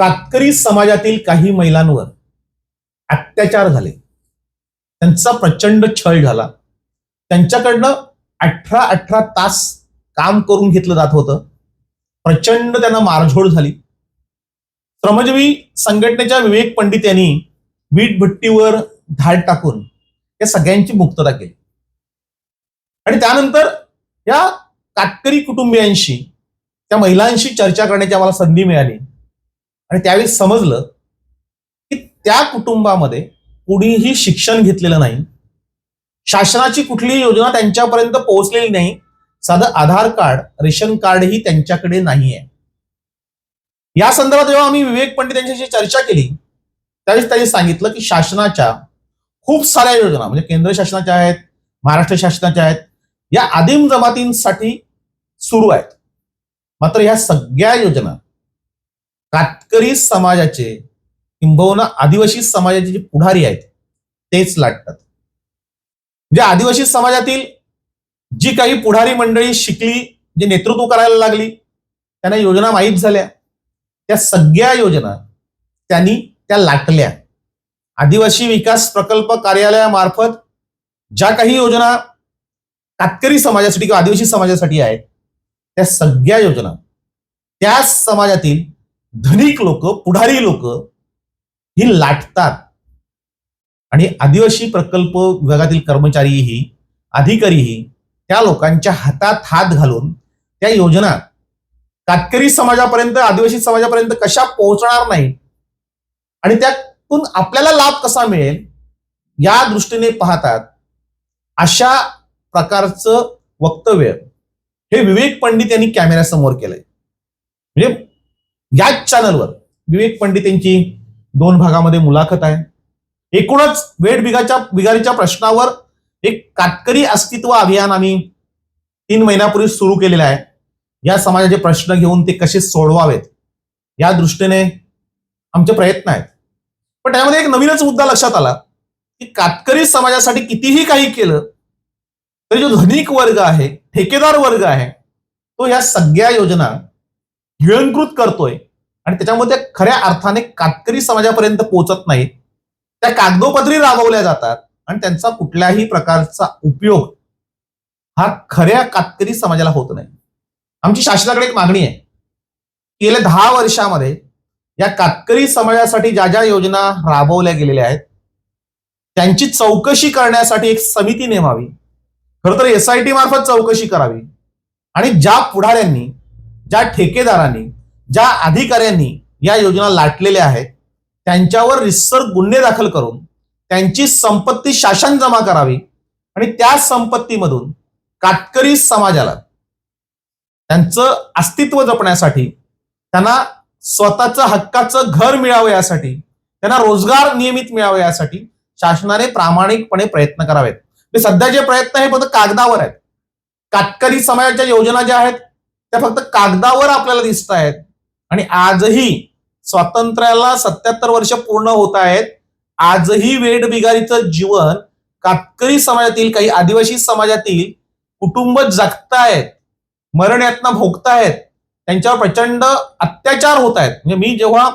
कातकरी समाजातील काही महिलांवर अत्याचार झाले. त्यांचा प्रचंड छळ झाला. त्यांच्याकडनं अठरा अठरा तास काम करून घेतलं जात होतं. प्रचंड त्यांना मारझोड झाली. श्रमजीवी संघटनेच्या विवेक पंडित यांनी वीट भट्टीवर धाड टाकून या सगळ्यांची मुक्तता केली. आणि त्यानंतर या कातकरी कुटुंबियांशी त्या महिलांशी चर्चा करण्याची आम्हाला संधी मिळाली. आणि त्यावेळी समजलं की त्या कुटुंबामध्ये कुणीही शिक्षण घेतलेलं नाही. शासनाची कुठलीही योजना त्यांच्यापर्यंत पोहोचलेली नाही. साधं आधार कार्ड रेशन कार्डही त्यांच्याकडे नाही आहे या संदर्भात जेव्हा आम्ही विवेक पंडित यांच्याशी चर्चा केली त्यावेळेस त्यांनी सांगितलं की शासनाच्या खूप साऱ्या योजना म्हणजे केंद्र शासनाच्या आहेत महाराष्ट्र शासनाच्या आहेत या आदिम जमातींसाठी सुरू आहेत. मात्र ह्या सगळ्या योजना कातकरी समाजाचे किंबहुना आदिवासी समाजाचे जे पुढारी आहेत तेच लाटतात म्हणजे आदिवासी समाजातील जी काही पुढारी मंडळी शिकली जे नेतृत्व करायला लागली त्यांना योजना माहीत झाल्या. त्या सगळ्या योजना त्यांनी त्या लाटल्या. आदिवासी विकास प्रकल्प कार्यालयामार्फत ज्या काही योजना कातकरी समाजासाठी किंवा आदिवासी समाजासाठी आहेत त्या सगळ्या योजना त्या समाजातील धनिक लोक पुढारी लोक ही लाटतात. आणि आदिवासी प्रकल्प विभागातील कर्मचारीही अधिकारीही त्या लोकांच्या हातात हात घालून त्या योजना कातकरी समाजापर्यंत आदिवासी समाजापर्यंत कशा पोहोचणार नाही आणि त्यातून आपल्याला लाभ कसा मिळेल या दृष्टीने पाहतात. अशा प्रकारचं वक्तव्य हे विवेक पंडित यांनी कॅमेऱ्यासमोर केलंय. म्हणजे याच चॅनलवर विवेक पंडित यांची दोन भागामध्ये मुलाखत आहे. एकूणच वेट बिगाच्या बिगारीच्या प्रश्नावर एक काटकरी अस्तित्व अभियान आम्ही तीन महिन्यापूर्वी सुरू केलेलं आहे. या समाजाचे प्रश्न घेऊन ते कसे सोडवावेत या दृष्टीने आमचे प्रयत्न आहेत. पण त्यामध्ये एक नवीनच मुद्दा लक्षात आला की कातकरी समाजासाठी कितीही काही केलं तरी जो धनिक वर्ग आहे ठेकेदार वर्ग आहे तो या सगळ्या योजना गिळंकृत करतोय आणि त्याच्यामध्ये खऱ्या अर्थाने कातकरी समाजापर्यंत पोहोचत नाहीत त्या कागदोपत्री राबवल्या जातात आणि त्यांचा कुठल्याही प्रकारचा उपयोग हा खऱ्या कातकरी समाजाला होत नाही. आमची शासनाकडे एक मागणी आहे. गेल्या दहा वर्षामध्ये या कातकरी समाजासाठी ज्या ज्या योजना राबवल्या गेलेल्या आहेत त्यांची चौकशी करण्यासाठी एक समिती नेमावी. खरं तर एस आय टी मार्फत चौकशी करावी. आणि ज्या पुढाऱ्यांनी ज्या ठेकेदारांनी ज्या अधिकाऱ्यांनी या योजना लाटलेल्या आहेत त्यांच्यावर रिसर गुन्हे दाखल करून त्यांची संपत्ती शासन जमा करावी आणि त्या संपत्तीमधून काटकरी समाजाला त्यांचं अस्तित्व जपण्यासाठी त्यांना स्वतःचं हक्काचं घर मिळावं यासाठी त्यांना रोजगार नियमित मिळावा यासाठी शासनाने प्रामाणिकपणे प्रयत्न करावेत. म्हणजे सध्या जे प्रयत्न हे फक्त कागदावर आहेत. काटकरी समाजाच्या योजना ज्या आहेत त्या फक्त कागदावर आपल्याला दिसत आहेत. आणि आजही स्वातंत्र्याला सत्याहत्तर वर्ष पूर्ण होत आहेत. आजही वेड बिगारीचं जीवन कातकरी समाजातील काही आदिवासी समाजातील कुटुंब जगतायत मरण यातना भोगतायत त्यांच्यावर प्रचंड अत्याचार होत आहेत म्हणजे मी जेव्हा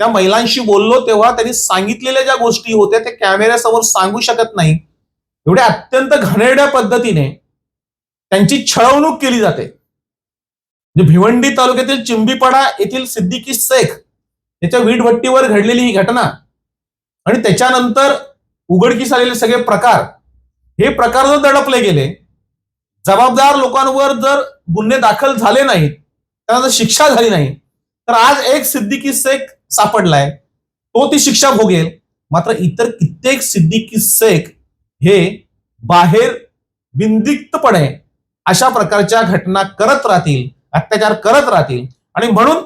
त्या महिलांशी बोललो तेव्हा त्यांनी सांगितलेल्या ज्या गोष्टी होत्या त्या कॅमेऱ्यासमोर सांगू शकत नाही. एवढ्या अत्यंत घाणेरड्या पद्धतीने त्यांची छळवणूक केली जाते. म्हणजे भिवंडी तालुक्यातील चिंबीपाडा येथील सिद्दीकी शेख याच्या वीटभट्टीवर घडलेली ही घटना आणि त्याच्यानंतर उघडकीस आलेले सगळे प्रकार हे प्रकार जर दडपले गेले जबाबदार लोकांवर जर गुन्हे दाखल झाले नाहीत त्यांना जर शिक्षा झाली नाही तर आज एक सिद्दीकी शेख सापडलाय तो ती शिक्षा भोगेल. मात्र इतर कित्येक सिद्दीकी शेख हे बाहेर बिंदिक्तपणे अशा प्रकारच्या घटना करत राहतील. अत्याचार करत राहतील. आणि म्हणून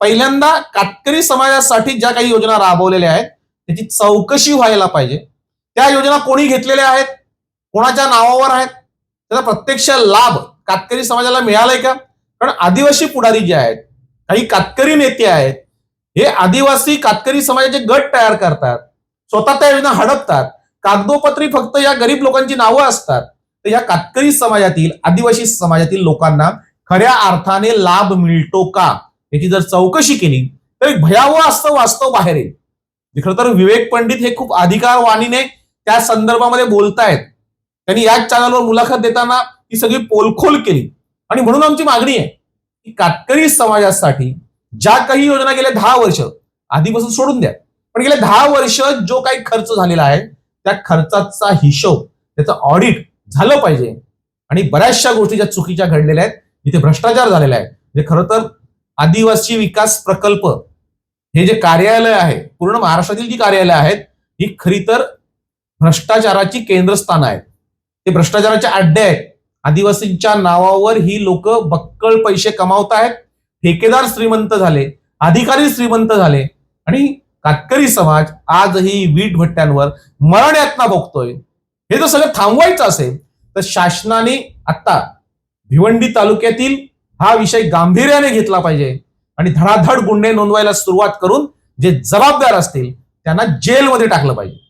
पहिल्यांदा कातकरी समाजासाठी ज्या काही योजना राबवलेल्या आहेत त्याची चौकशी व्हायला पाहिजे. त्या योजना कोणी घेतलेल्या आहेत? कोणाच्या नावावर आहेत? त्याचा प्रत्यक्ष लाभ कातकरी समाजाला मिळालाय का? कारण आदिवासी पुढारी जे आहेत काही कातकरी नेते आहेत हे आदिवासी कातकरी समाजाचे गट तयार करतात स्वतः त्या योजना हडपतात कागदोपत्री फक्त या गरीब लोकांची नावं असतात. तर या कातकरी समाजातील आदिवासी समाजातील लोकांना खऱ्या अर्थाने लाभ मिळतो का? याची जर चौकशी केली तर एक भयावह असतं वास्तव बाहेर येईल. खरं तर विवेक पंडित हे खूप अधिकारवाणीने त्या संदर्भामध्ये बोलतायत. त्यांनी याच चॅनलवर मुलाखत देताना ती सगळी पोलखोल केली. आणि म्हणून आमची मागणी आहे की कातकरी समाजासाठी ज्या काही योजना गेल्या दहा वर्ष आधीपासून सोडून द्या. पण गेल्या दहा वर्ष जो काही खर्च झालेला आहे त्या खर्चाचा हिशोब त्याचं ऑडिट झालं पाहिजे. आणि बऱ्याचशा गोष्टी ज्या चुकीच्या घडलेल्या आहेत इथे भ्रष्टाचार झालेला आहे. म्हणजे खरं तर आदिवासी विकास प्रकल्प हे जे कार्यालय आहे पूर्ण महाराष्ट्रातील जी कार्यालय आहेत ही खरी तर भ्रष्टाचाराची केंद्रस्थान आहेत. ते भ्रष्टाचाराचे अड्डे आहेत. आदिवासींच्या नावावर ही लोक बक्कळ पैसे कमावत आहेत. ठेकेदार श्रीमंत झाले अधिकारी श्रीमंत झाले आणि कातकरी समाज आजही वीट भट्ट्यांवर मरण यातना भोगतोय. हे जर सगळं थांबवायचं असेल तर शासनाने आता भिवंडी तालुक्यातील हा विषय गांभीर्याने घेतला पाहिजे. आणि धडाधड गुन्हे नोंदवायला सुरुवात करून जे जबाबदार असतील त्यांना जेलमध्ये टाकलं पाहिजे.